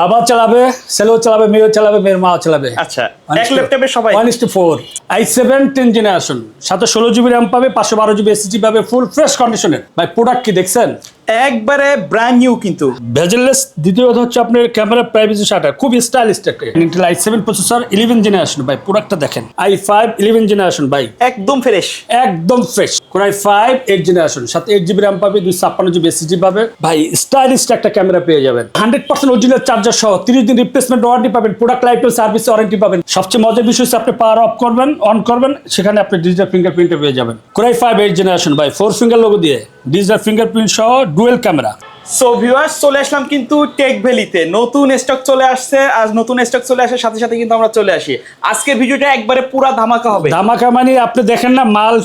বাবা চালাবে ছেলেও চালাবে মেয়েও চালাবে মেয়ের মাও চালাবে। আচ্ছা এক ল্যাপটপে সবাই? One is two four I seven ten generation সাথে ষোলো জিবি র্যাম পাবে পাঁচশো বারো জিবি এসএসডি পাবে ফুল ফ্রেশ কন্ডিশনের ভাই প্রোডাক্ট কি দেখছেন? একবারে ব্র্যান্ড নিউ কিন্তু। ভেজেললেস। দ্বিতীয় হচ্ছে আপনার ক্যামেরা প্রাইভেসি শাটার খুব স্টাইলিশ একটা Intel I seven processor eleven generation ভাই প্রোডাক্টটা দেখেন। আই ফাইভ ইলেভেন জেনারেশন ভাই। একদম ফ্রেশ একদম fresh core i five eight generation সাথে এইট জিবি র্যাম পাবে দুই ছাপ্পান্ন জিবি এসএসডি পাবে। ভাই স্টাইলিস্ট একটা ক্যামেরা পেয়ে যাবেন। হান্ড্রেড পার্সেন্ট অরিজিনাল চার্জার সহ তিরিশ দিন রিপ্লেসমেন্ট ওয়ারেন্টি পাবেন প্রোডাক্ট লাইফ সার্ভিস ওয়ারেন্টি পাবেন। সবচেয়ে মজার বিষয় আপনি পাওয়ার অফ করবেন অন করবেন, সেখানে আপনি ডিজিটাল ফিঙ্গারপ্রিন্টে পেয়ে যাবেন। Core i five eight generation ভাই ফোর ফিঙ্গার লোগো দিয়ে ডিজিটাল ফিঙ্গারপ্রিন্ট সহ ডুয়েল ক্যামেরা সো ভিউয়ার্স চলে আসলাম কিন্তু টেক ভ্যালিতে নতুন স্টক চলে আসছে আর নতুন স্টক চলে আসার সাথে সাথে কিন্তু আমরা চলে আসি। আজকে ভিডিওটা একবারে পুরা ধামাকা হবে। ধামাকা মানে আপনি দেখেন না মাল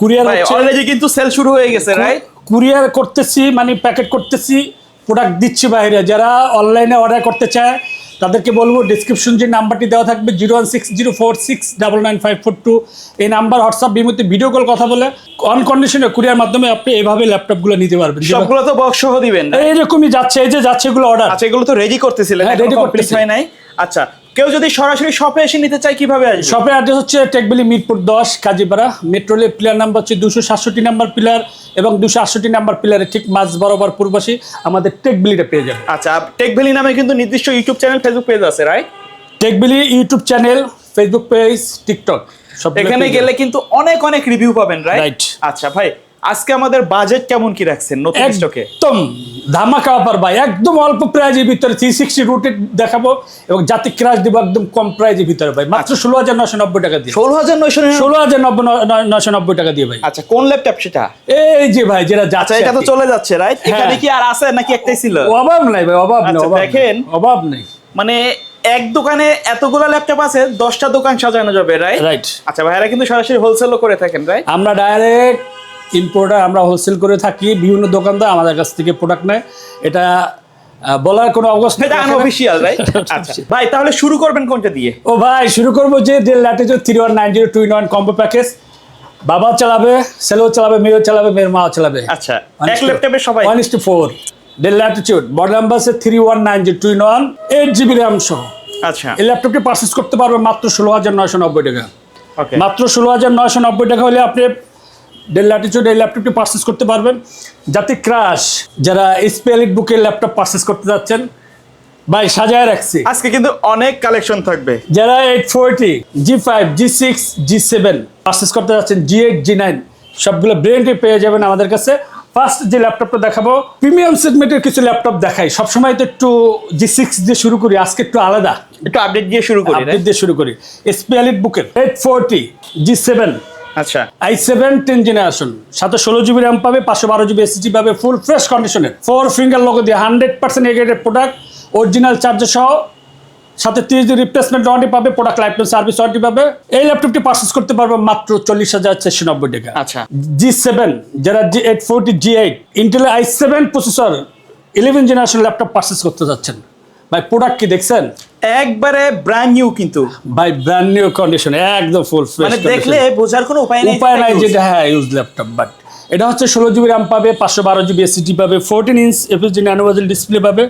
কুরিয়ার হচ্ছে। অলরেডি কিন্তু সেল শুরু হয়ে গেছে রাইট কুরিয়ার করতেছি মানে প্যাকেট করতেছি প্রোডাক্ট দিচ্ছি বাইরে। যারা অনলাইনে অর্ডার করতে চায় তাদেরকে বলব ডিসক্রিপশন যে নাম্বারটি দেওয়া থাকবে zero one six zero four six double nine five four two এই নাম্বার হোয়াটসঅ্যাপ বিমুতে ভিডিও কল কথা বলে অনকন্ডিশনে কুরিয়ার মাধ্যমে আপনি এভাবে ল্যাপটপগুলো নিতে পারবেন। সবগুলো তো বক্স সহ দিবেন? এইরকমই যাচ্ছে এই যে যাচ্ছে এগুলো অর্ডার আচ্ছা এগুলো তো রেডি করতেছিলেন রেডি করতে হয় নাই। আচ্ছা কেউ যদি সরাসরি শপে এসে নিতে চায় কীভাবে আসবে? শপের অ্যাড্রেস হচ্ছে টেকবিলি মিরপুর দশ কাজীপাড়া। মেট্রোলে প্লেয়ার নাম্বার হচ্ছে দুশো সাতষট্টি নাম্বার পিলার এবং দুশো আটষট্টি নাম্বার পিলারে ঠিক মাঝ বরাবর পূর্বশী আমাদের টেকবিলিটা পেয়ে যাবে আচ্ছা টেক ভ্যালি নামে কিন্তু নির্দিষ্ট ইউটিউব চ্যানেল ফেসবুক পেজ আছে right টেকবিলি YouTube channel Facebook page TikTok সব এখানে গেলে কিন্তু অনেক অনেক রিভিউ পাবেন রাইট আচ্ছা ভাই আজকে আমাদের বাজেট কেমন কি রাখছেন নতুন স্টকে একদম ধামাকা অফার ভাই। একদম অল্প প্রাইজের ভিতরে থ্রি সিক্সটি রুটেড দেখাবো এবং জাতি ক্রাশ দিব একদম কম প্রাইজের ভিতরে ভাই। মাত্র আচ্ছা। ষোলো হাজার নশো নব্বই টাকা দিয়ে। ষোলো হাজার নয়শো ষোলো হাজার নব্বই নশো নব্বই টাকা দিয়ে ভাই। আচ্ছা কোন ল্যাপটপ সেটা? এই যে ভাই যেটা আচ্ছা যাচ্ছে এটা তো চলে যাচ্ছে রাইট হ্যাঁ। এখানে কি আর আছে নাকি একটাই ছিল? অভাব নাই ভাই অভাব নেই আচ্ছা, অভাব নেই। দেখেন। অভাব নেই। মানে এক দোকানে এতগুলো ল্যাপটপ আছে দশটা দোকান সাজানো যাবে রাইট রাইট আচ্ছা ভাইরা কিন্তু সরাসরি হোলসেলও করে থাকেন রাইট আমরা ডাইরেক্ট ইম্পোর্টার আমরা হোলসেল করে থাকি বিভিন্ন দোকানদার আমাদের কাছ থেকে প্রোডাক্ট নেয়। এটা বলার কোনো অবস্থা এটা আনঅফিসিয়াল রাইট আচ্ছা। ভাই তাহলে শুরু করবেন কোনটা দিয়ে? ও ভাই শুরু করব যে Dell Latitude three one nine zero two one combo package বাবা চালাবে ছেলেও চালাবে মেয়েও চালাবে মেয়ের মাও চালাবে। আচ্ছা এক ল্যাপটপে সবাই? One is two four Dell Latitude model number আছে three one nine zero two one eight GB RAM সহ। আচ্ছা। এই ল্যাপটপটি পারচেস করতে পারবে মাত্র ষোলো হাজার নয়শো নব্বই টাকা। ওকে মাত্র ষোলো হাজার নয়শো নব্বই টাকা হলে আপনি ডেল ল্যাটিটিউড এই ল্যাপটপটি পারচেস করতে পারবেন। যাতে ক্রাশ যারা স্পেলিট বুকের ল্যাপটপ পারচেস করতে যাচ্ছেন ভাই সাজায় রাখছি। আজকে কিন্তু অনেক কালেকশন থাকবে। যারা eight forty G five G six G seven purchase করতে যাচ্ছেন জি এইট জি নাইন সবগুলো ব্র্যান্ডে পেয়ে যাবেন আমাদের কাছে। ফার্স্ট যে ল্যাপটপটা দেখাবো প্রিমিয়াম সেগমেন্টের কিছু ল্যাপটপ দেখাই। সবসময় তো একটু জি সিক্স দিয়ে শুরু করি আজকে একটু আলাদা। একটু আপডেট দিয়ে শুরু করি আপডেট দিয়ে শুরু করি। স্পেয়ালিট বুকের এইট ফোরটি জি সেভেন আচ্ছা। আই সেভেন টেন জেনারেশন সাথে ষোলো জিবি র্যাম পাবে পাঁচশো বারো জিবি এসএসডি পাবে ফুল ফ্রেশ কন্ডিশনের ফোর ফিঙ্গার লোগো দিয়ে hundred percent A graded product original charger সহ সাথে তিরিশ দিন রিপ্লেসমেন্ট ওয়ারেন্টি পাবে product life time service warranty পাবে। এই ল্যাপটপটি পারচেস করতে পারবে মাত্র চল্লিশ হাজার চারশো নব্বই টাকা। আচ্ছা। জি সেভেন যারা G eight forty G eight Intel I seven processor eleven generation laptop purchase করতে যাচ্ছেন। ভাই প্রোডাক্ট কি দেখছেন? একবারে ব্র্যান্ড নিউ কিন্তু। ভাই ব্র্যান্ড নিউ কন্ডিশন একদম ফুল ফ্রেশ মানে দেখলে বোঝার কোনো উপায় নেই উপায় নাই যে যেটা হ্যাঁ ইউজ ল্যাপটপ বাট এটা হচ্ছে ষোলো জিবি র্যাম পাবে পাঁচশো বারো জিবি এসিটি পাবে fourteen inch FSD nanobezel display পাবে।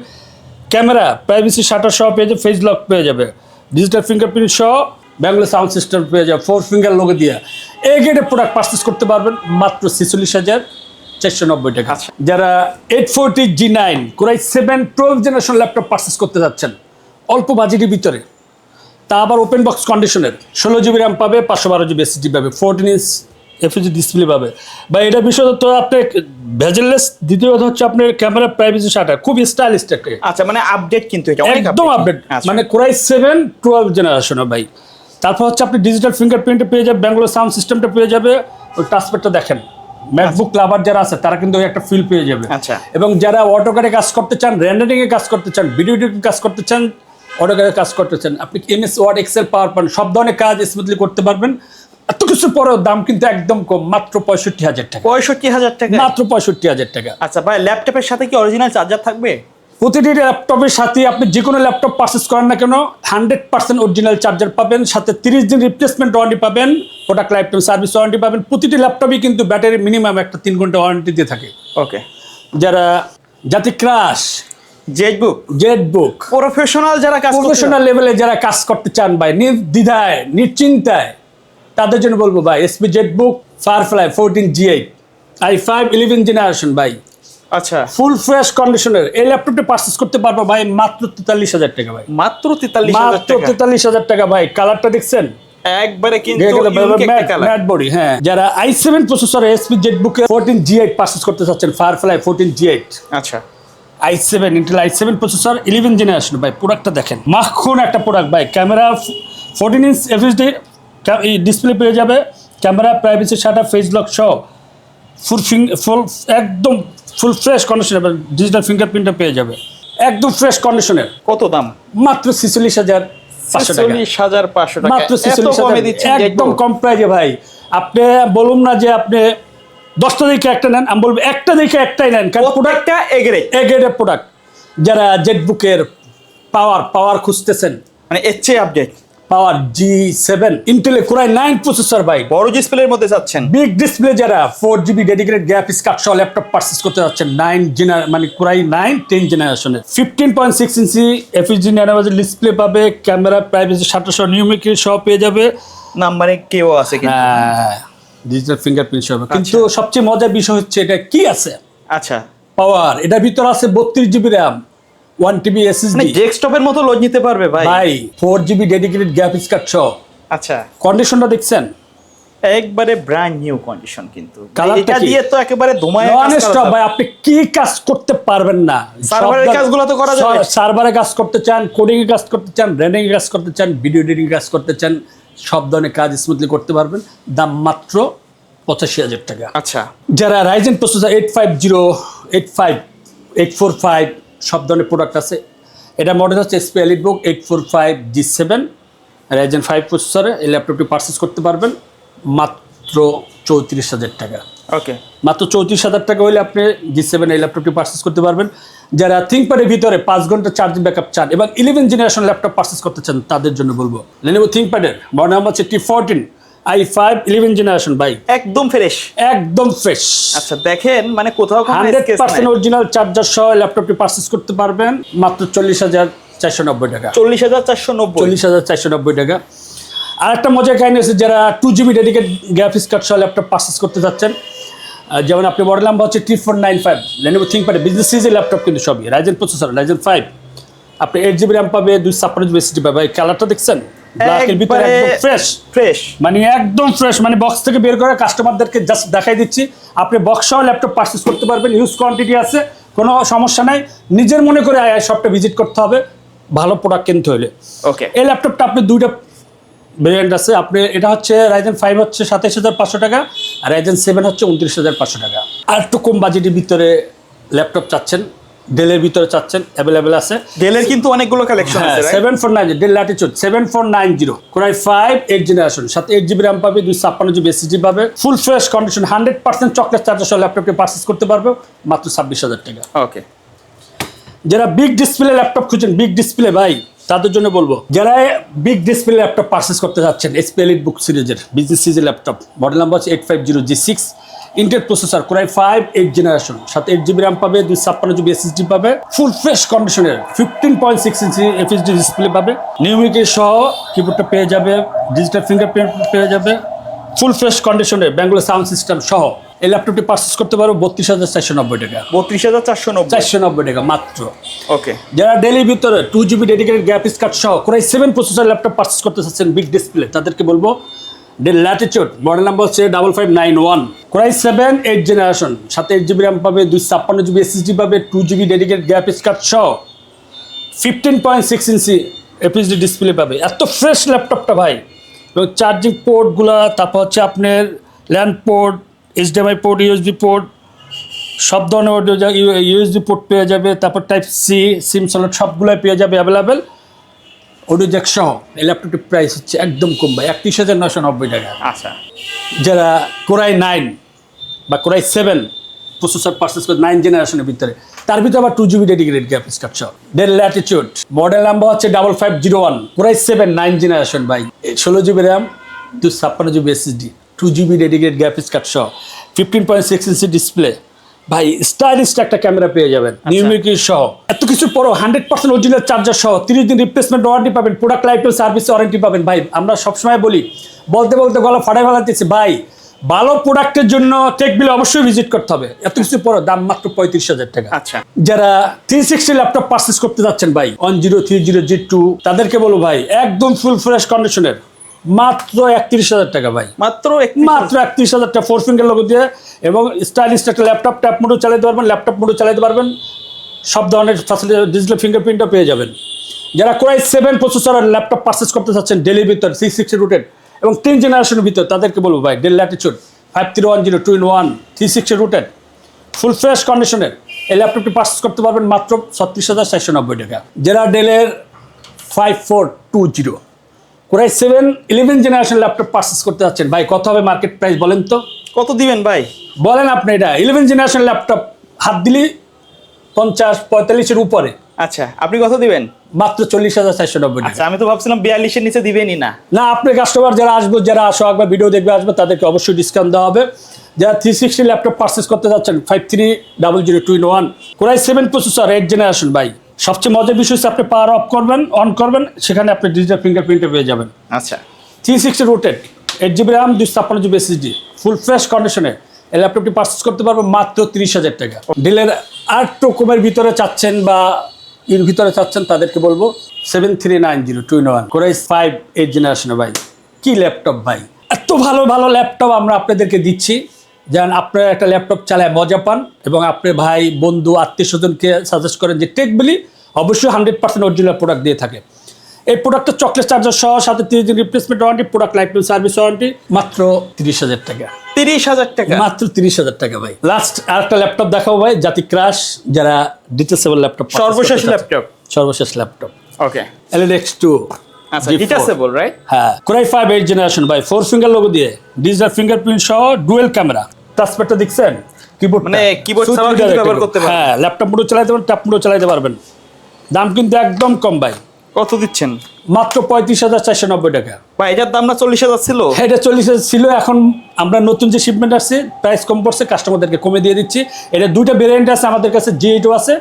ক্যামেরা প্রাইভেসি শাটার সহ পেয়ে যাবে ফেস লক পেয়ে যাবে। ডিজিটাল ফিঙ্গারপ্রিন্ট সহ ব্যাঙ্গলো সাউন্ড সিস্টেম পেয়ে যাবে ফোর ফিঙ্গার লোকে দিয়ে। এই গেটে প্রোডাক্ট পারচেস করতে পারবেন মাত্র ছেচল্লিশ হাজার। চারশো নব্বই টাকা। আচ্ছা। যারা eight forty G nine core i seven twelve generation laptop purchase করতে যাচ্ছেন অল্প বাজেটের ভিতরে তা আবার ওপেন বক্স কন্ডিশনের ষোলো জিবি র্যাম পাবে পাঁচশো বারো জিবি এসএসডি পাবে ফোরটিন ইঞ্চ এফএসডি ডিসপ্লে পাবে। বা এটা বিষয় তো আপনি ভেজেললেস দ্বিতীয় কথা হচ্ছে আপনার ক্যামেরা প্রাইভেসি শাটার খুব স্টাইলিশ একটা। আচ্ছা মানে আপডেট কিন্তু এটা একদম আপডেট আচ্ছা। মানে কোরাই সেভেন টুয়েলভ জেনারেশনের ভাই। তারপর হচ্ছে আপনি ডিজিটাল ফিঙ্গারপ্রিন্টে পেয়ে যাবে ব্যাঙ্গালোর সাউন্ড সিস্টেমটা পেয়ে যাবে ওই টাচপ্যাডটা দেখেন। ম্যাকবুক ক্লাবার যারা আছে তারা কিন্তু ওই একটা ফিল পেয়ে যাবে। আচ্ছা। এবং যারা অটোকারে কাজ করতে চান র্যান্ডারিং এ কাজ করতে চান ভিডিও এডিটিং কাজ করতে চান অটোকারে কাজ করতে চান আপনি MS Word Excel PowerPoint সব ধরনের কাজ স্মুথলি করতে পারবেন। এত কিছু পরেও দাম কিন্তু একদম কম মাত্র পঁয়ষট্টি হাজার টাকা। পঁয়ষট্টি হাজার টাকা? মাত্র পঁয়ষট্টি হাজার টাকা। আচ্ছা ভাই ল্যাপটপের সাথে কি অরিজিনাল চার্জার থাকবে? প্রতিটি ল্যাপটপের সাথে আপনি যে কোনো ল্যাপটপ পারচেস করেন না কেন হান্ড্রেড পার্সেন্ট অরিজিনাল চার্জার পাবেন সাথে তিরিশ দিন রিপ্লেসমেন্ট ওয়ারেন্টি পাবেন product life time service warranty পাবেন প্রতিটি ল্যাপটপই কিন্তু ব্যাটারি মিনিমাম একটা তিন ঘণ্টা ওয়ারেন্টি দিয়ে থাকে। ওকে যারা যাতে crush Z book Z book professional যারা কাজ প্রফেশনাল লেভেলে যারা কাজ করতে চান ভাই নির্দ্বিধায় নিশ্চিন্তায় তাদের জন্য বলব ভাই SP Z book Firefly fourteen G eight I five eleven generation ভাই। আচ্ছা। ফুল ফ্রেশ কন্ডিশনের এই ল্যাপটপটা পারচেস করতে পারব ভাই মাত্র তেতাল্লিশ হাজার টাকা ভাই। মাত্র তেতাল্লিশ মাত্র টাকা। তেতাল্লিশ হাজার টাকা ভাই। কালারটা দেখছেন? একবারে কিন্তু unique একটা colour। ম্যাট বডি হ্যাঁ। যারা প্রসেসর এসপি করতে চাচ্ছেন আচ্ছা। প্রসেসর জেনারেশন ভাই প্রোডাক্টটা দেখেন। মাখন একটা প্রোডাক্ট ভাই camera fourteen inch FSD display পেয়ে যাবে। Camera privacy shutter face lock সহ। ফুল একদম ফুল ফ্রেশ কন্ডিশনে ডিজিটাল ফিঙ্গারপ্রিন্টটা পেয়ে যাবে। একদম ফ্রেশ কন্ডিশনের কত দাম? মাত্র ছিচল্লিশ হাজার মাত্র একদম কম প্রাইজে ভাই। আপনি বলুন না যে আপনি দশটা দেখে একটা নেন আমি বলব একটা দেখে একটাই নেন কারণ প্রোডাক্ট প্রোডাক্টটা এগরে এ প্রোডাক্ট যারা জেটবুকের পাওয়ার পাওয়ার খুঁজতেছেন। মানে এর চেয়ে আপডেট পাওয়ার জি সেভেন ইন্টেলে কোরাই নাইন প্রসেসর ভাই। বড় ডিসপ্লের মধ্যে যাচ্ছেন। বিগ ডিসপ্লে যারা four GB dedicated graphics card সহ ল্যাপটপ পারচেস করতে যাচ্ছেন নাইন জেনার মানে কোরাই নাইন টেন জেনারেশনের ফিফটিন পয়েন্ট সিক্স ইঞ্চি এফএসডি ন্যানোবাজের ডিসপ্লে পাবে ক্যামেরা প্রাইভেসি সাতশো নিউমিক সহ পেয়ে যাবে। নাম্বারে কেউ আছে কিন্তু। ডিজিটাল ফিঙ্গারপ্রিন্ট সহ। কিন্তু সবচেয়ে মজার বিষয় হচ্ছে এটা কি আছে? আচ্ছা। পাওয়ার এটার ভিতর আছে বত্রিশ GB RAM one TB SSD ডেস্কটপের মতো লোড নিতে পারবে ভাই। ভাই ফোর জিবি ডেডিকেটেড সহ। আচ্ছা। কন্ডিশনটা দেখছেন? একবারে ব্র্যান্ড নিউ কন্ডিশন কিন্তু। এটা দিয়ে তো একেবারে ধুমায় ভাই আপনি কি কাজ করতে পারবেন না? সার্ভারের কাজগুলো তো করা যাবে। কাজ করতে চান কোডিং এর কাজ করতে চান রেন্ডিং এর কাজ করতে চান ভিডিও এডিটিং কাজ করতে চান সব ধরনের কাজ স্মুথলি করতে পারবেন। দাম মাত্র পঁচাশি হাজার টাকা। আচ্ছা। যারা Ryzen processor eight five zero eight five eight four five সব ধরনের প্রোডাক্ট আছে। এটা মডেল হচ্ছে SP Elite book eight four five G seven Ryzen five প্রসেসরে এই ল্যাপটপটি পারচেস করতে পারবেন। মাত্র চৌত্রিশ হাজার টাকা। ওকে মাত্র চৌত্রিশ হাজার টাকা হলে আপনি জি সেভেন এই ল্যাপটপটি পারচেস করতে পারবেন। যারা থিঙ্কপ্যাডের ভিতরে পাঁচ ঘণ্টা চার্জিং ব্যাকআপ চান এবং ইলেভেন জেনারেশন ল্যাপটপ পারচেস করতে চান তাদের জন্য বলব। লেনেভো থিঙ্কপ্যাডের মডেল নাম হচ্ছে T fourteen I five eleven generation by একদম ফ্রেশ একদম ফ্রেশ আচ্ছা দেখেন মানে কোথাও হান্ড্রেড পার্সেন্ট অরিজিনাল চার্জার সহ ল্যাপটপটি পারচেস করতে পারবেন মাত্র চল্লিশ হাজার চারশো নব্বই টাকা। চল্লিশ হাজার চারশো নব্বই। চল্লিশ হাজার চারশো নব্বই টাকা। আর একটা মজার কাহিনী আছে যারা two GB dedicate graphics card সহ ল্যাপটপ পারচেস করতে চাচ্ছেন যেমন আপনি মডেল নাম্বার হচ্ছে T four nine five Lenovo ThinkPad business সিরিজের ল্যাপটপ কিন্তু সবই রাইজেন প্রসেসর রাইজেন ফাইভ আপনি এইট জিবি র্যাম পাবে দুই ছাপ্পান্ন জিবি এসএসডি পাবে। কালারটা দেখছেন? ব্ল্যাকের ভিতরে একদম ফ্রেশ ফ্রেশ মানে একদম ফ্রেশ মানে বক্স থেকে বের করে কাস্টমারদেরকে জাস্ট দেখাই দিচ্ছি। আপনি বক্স সহ ল্যাপটপ পারচেস করতে পারবেন ইউজ কোয়ান্টিটি আছে কোনো সমস্যা নাই। নিজের মনে করে আয় শপটা ভিজিট করতে হবে ভালো প্রোডাক্ট কিনতে হলে ওকে এই ল্যাপটপটা আপনি দুইটা ভেরিয়েন্ট আছে। আপনি এটা হচ্ছে রাইজেন ফাইভ হচ্ছে সাতাইশ হাজার পাঁচশো টাকা আর রাইজেন সেভেন হচ্ছে উনত্রিশ হাজার পাঁচশো টাকা। আর একটু কম বাজেটের ভিতরে ল্যাপটপ চাচ্ছেন ডেলের ভিতরে চাচ্ছেন অ্যাভেলেবেল আছে। ডেলের কিন্তু অনেকগুলো কালেকশন আছে right? Seven four nine Dell Latitude seven four nine zero core i five eight generation সাথে এইট জিবি র্যাম পাবে দুই ছাপ্পান্ন জিবি এসএসডি পাবে। Full fresh condition hundred percent chocolate charger সহ ল্যাপটপটি পারচেস করতে পারবে মাত্র ছাব্বিশ হাজার টাকা। ওকে যারা বিগ ডিসপ্লে ল্যাপটপ খুঁজছেন বিগ ডিসপ্লে ভাই তাদের জন্য বলব, যারা বিগ ডিসপ্লে ল্যাপটপ পারচেস করতে যাচ্ছেন এসপি বুক সিরিজের বিজনেস সিরিজের ল্যাপটপ মডেল নাম্বার হচ্ছে eight five zero G six Intel processor core i five eight generation সাথে এইট জিবি র্যাম পাবে, দুই ছাপ্পান্ন জিবি এসএসডি পাবে ফুল ফ্রেশ কন্ডিশনের ফিফটিন পয়েন্ট সিক্স ইঞ্চি এফএসডি ডিসপ্লে পাবে নিউমিকের সহ কিবোর্ডটা পেয়ে যাবে ডিজিটাল ফিঙ্গারপ্রিন্ট পেয়ে যাবে ফুল ফ্রেশ কন্ডিশনের ব্যাঙ্গালোর সাউন্ড সিস্টেম সহ। এই ল্যাপটপটি পারচেস করতে পারব বত্রিশ হাজার চারশো নব্বই টাকা। বত্রিশ হাজার চারশো নব্বই। চারশো নব্বই টাকা মাত্র। ওকে। যারা ডেলির ভিতরে two GB dedicated graphics card সহ core i seven processor laptop purchase করতে চাচ্ছেন বিগ ডিসপ্লে তাদেরকে বলব ডেল ল্যাটিচিউড মডেল নাম্বার হচ্ছে double five nine one core i seven eight generation সাথে এইট জিবি র্যাম পাবে দুই ছাপ্পান্ন জিবি এসএসডি পাবে two GB dedicated graphics card সহ ফিফটিন পয়েন্ট সিক্স ইঞ্চি এপিএসডি ডিসপ্লে পাবে। এত ফ্রেশ ল্যাপটপটা ভাই। এবং চার্জিং পোর্টগুলা তারপর হচ্ছে আপনার LAN port HDMI port USB port সব ধরনের অডিও ইউএসবি পোর্ট পেয়ে যাবে তারপর টাইপ সি সিম সলেট সবগুলোই পেয়ে যাবে অ্যাভেলেবেল অডিও জ্যাক সহ এই ল্যাপটপটির প্রাইস হচ্ছে একদম কম ভাই একত্রিশ হাজার নশো নব্বই টাকা। আচ্ছা। যারা কোরাই নাইন বা core i seven processor purchase করে নাইন জেনারেশনের ভিতরে তার ভিতরে আবার two GB dedicated graphics card সহ ডেল ল্যাটিচিউড মডেল নাম্বার হচ্ছে double five zero one core i seven nine generation ভাই ষোলো জিবি র্যাম দু ছাপ্পান্ন GB SSD two GB dedicated graphics card সহ ফিফটিন পয়েন্ট সিক্স ইঞ্চি ডিসপ্লে ভাই stylish একটা ক্যামেরা পেয়ে যাবেন। নিউমিকি সহ। এত কিছু পরও হান্ড্রেড পার্সেন্ট অরিজিনাল চার্জার সহ তিরিশ দিন রিপ্লেসমেন্ট ওয়ারেন্টি পাবেন প্রোডাক্ট লাইফ সার্ভিস ওয়ারেন্টি পাবেন। ভাই আমরা সবসময় বলি বলতে বলতে গলা ফাটাই ফেলাতেছি। ভাই ভালো প্রোডাক্টের জন্য টেক বিলে অবশ্যই ভিজিট করতে হবে। এত কিছু পরও দাম মাত্র পঁয়ত্রিশ হাজার টাকা। আচ্ছা। যারা থ্রি সিক্সটি ল্যাপটপ পারচেস করতে যাচ্ছেন ভাই one zero three zero G two তাদেরকে বলো ভাই একদম ফুল ফ্রেশ কন্ডিশনের মাত্র একত্রিশ হাজার টাকা ভাই। মাত্র মাত্র একত্রিশ হাজার টাকা ফোর ফিঙ্গার লোগো দিয়ে এবং স্টাইলিশ একটা ল্যাপটপ ট্যাপ মোডও চালাতে পারবেন ল্যাপটপ মোডও চালাতে পারবেন। সব ধরনের ফ্যাসিলিটি ডিজিটাল ফিঙ্গারপ্রিন্টও পেয়ে যাবেন। যারা কোরাই সেভেন প্রসেসরের ল্যাপটপ পারচেস করতে চাচ্ছেন ডেলির ভিতর সিক্স সিক্সটি রুটেড এবং তিন জেনারেশনের ভিতর তাদেরকে বলব ভাই Dell Latitude five three one zero two in one three sixty rotated full fresh কন্ডিশনের এই ল্যাপটপটি পারচেস করতে পারবেন মাত্র ছত্রিশ হাজার চারশো নব্বই টাকা। যারা ডেলের five four two zero core i seven eleven generation laptop purchase করতে যাচ্ছেন। ভাই কত হবে মার্কেট প্রাইস বলেন তো? কত দিবেন ভাই? বলেন আপনি এটা। ইলেভেন জেনারেশন ল্যাপটপ হাত দিলি পঞ্চাশ পঁয়তাল্লিশের উপরে। আচ্ছা আপনি কত দিবেন? মাত্র চল্লিশ হাজার চারশো নব্বই আচ্ছা আমি তো ভাবছিলাম বিয়াল্লিশের নিচে দিবেনই না। না আপনি কাস্টমার যারা আসবে যারা আসো একবার ভিডিও দেখবে আসবে তাদেরকে অবশ্যই ডিসকাউন্ট দেওয়া হবে। যারা থ্রি সিক্সটি ল্যাপটপ পারচেস করতে যাচ্ছেন five three double zero two in one core i seven processor eight generation ভাই। সবচেয়ে মজার বিষয় হচ্ছে আপনি পাওয়ার অফ করবেন অন করবেন সেখানে আপনি ডিজিটাল ফিঙ্গারপ্রিন্টে পেয়ে যাবেন। আচ্ছা। Three sixty rotated eight GB RAM দুশো ছাপ্পান্ন জিবি এসএসডি ফুল ফ্রেশ কন্ডিশনে এই ল্যাপটপটি পারচেস করতে পারব মাত্র তিরিশ হাজার টাকা। ডিলের আর কমের ভিতরে চাচ্ছেন বা এর ভিতরে চাচ্ছেন তাদেরকে বলব seven three nine zero two one কোরাইস five eight জেনারেশনে ভাই। কি ল্যাপটপ ভাই? এত ভালো ভালো ল্যাপটপ আমরা আপনাদেরকে দিচ্ছি। যেন আপনারা একটা ল্যাপটপ চালায় মজা পান এবং আপনার ভাই বন্ধু আত্মীয় স্বজনকে সাজেস্ট করেন যে টেক বলি অবশ্যই হান্ড্রেড পার্সেন্ট অরিজিনাল প্রোডাক্ট দিয়ে থাকে। এই প্রোডাক্টটা চকলেট চার্জার সহ সাথে তিরিশ দিন replacement warranty product life service warranty মাত্র তিরিশ হাজার টাকা। তিরিশ হাজার টাকা? মাত্র তিরিশ হাজার টাকা ভাই। লাস্ট আরেকটা ল্যাপটপ দেখাবো ভাই জাতি ক্রাশ যারা ডিটেসেবল ল্যাপটপ সর্বশেষ ল্যাপটপ সর্বশেষ ল্যাপটপ ওকে এলএক্স টু আচ্ছা রাইট হ্যাঁ core i five eight generation ভাই ফোর ফিঙ্গার লোগো দিয়ে ডিজিটাল ফিঙ্গারপ্রিন্ট সহ ডুয়েল ক্যামেরা টাচপ্যাডটা দেখছেন? কিবোর্ড মানে keyboard ছাড়াও কিন্তু ব্যবহার করতে পারবেন। হ্যাঁ ল্যাপটপ মোডও চালাতে পারবেন ট্যাপ মোডও চালাতে পারবেন। দাম কিন্তু একদম কম ভাই। কত দিচ্ছেন? মাত্র পঁয়ত্রিশ হাজার চারশো নব্বই টাকা। ভাই এটার দাম না চল্লিশ হাজার ছিল? হ্যাঁ, এটা চল্লিশ হাজার ছিল এখন আমরা নতুন যে শিপমেন্ট আসছে প্রাইস কম পড়ছে কাস্টমারদেরকে কমে দিয়ে দিচ্ছি। এটা দুইটা ভেরিয়েন্ট আছে আমাদের কাছে জি এইটও আছে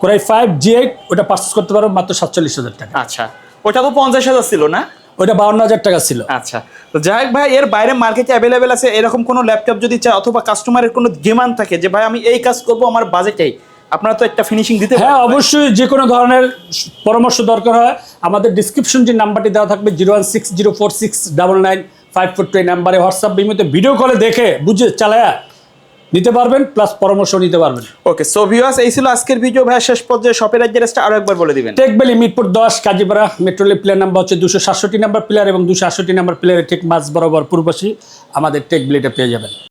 core i five G eight ওটা পারচেস করতে পারব মাত্র সাতচল্লিশ হাজার টাকা। আচ্ছা ওটা তো পঞ্চাশ হাজার ছিল না? ওটা বাউন্ন হাজার টাকা ছিল। আচ্ছা তো যাই হোক ভাই এর বাইরে মার্কেটে অ্যাভেলেবেল আছে এরকম কোনো ল্যাপটপ যদি চায় অথবা কাস্টমারের কোনো ডিমান্ড থাকে যে ভাই আমি এই কাজ করব আমার বাজেটেই আপনারা তো একটা ফিনিশিং দিতে হ্যাঁ অবশ্যই যে কোনো ধরনের পরামর্শ দরকার হয় আমাদের ডিসক্রিপশন যে নাম্বারটি দেওয়া থাকবে zero one six zero four six double nine five four two এই নাম্বারে হোয়াটসঅ্যাপ বিমিতে ভিডিও কলে দেখে বুঝে চালায়া নিতে পারবেন প্লাস পরামর্শ নিতে পারবেন। ওকে সো ভিউয়ার্স এই ছিল আজকের ভিডিও ভাই শেষ পর্যায়ে শপের অ্যাড্রেসটা আরও একবার বলে দিবেন। টেক টেকবেলি মিরপুর দশ কাজীপাড়া মেট্রোলি প্লেয়ার নাম্বার হচ্ছে দুশো সাতষট্টি নাম্বার প্লেয়ার এবং দুশো আটষট্টি নাম্বার প্লেয়ারের ঠিক মাঝ বরাবর পূর্বশী আমাদের টেক টেকবেলিটা পেয়ে যাবেন।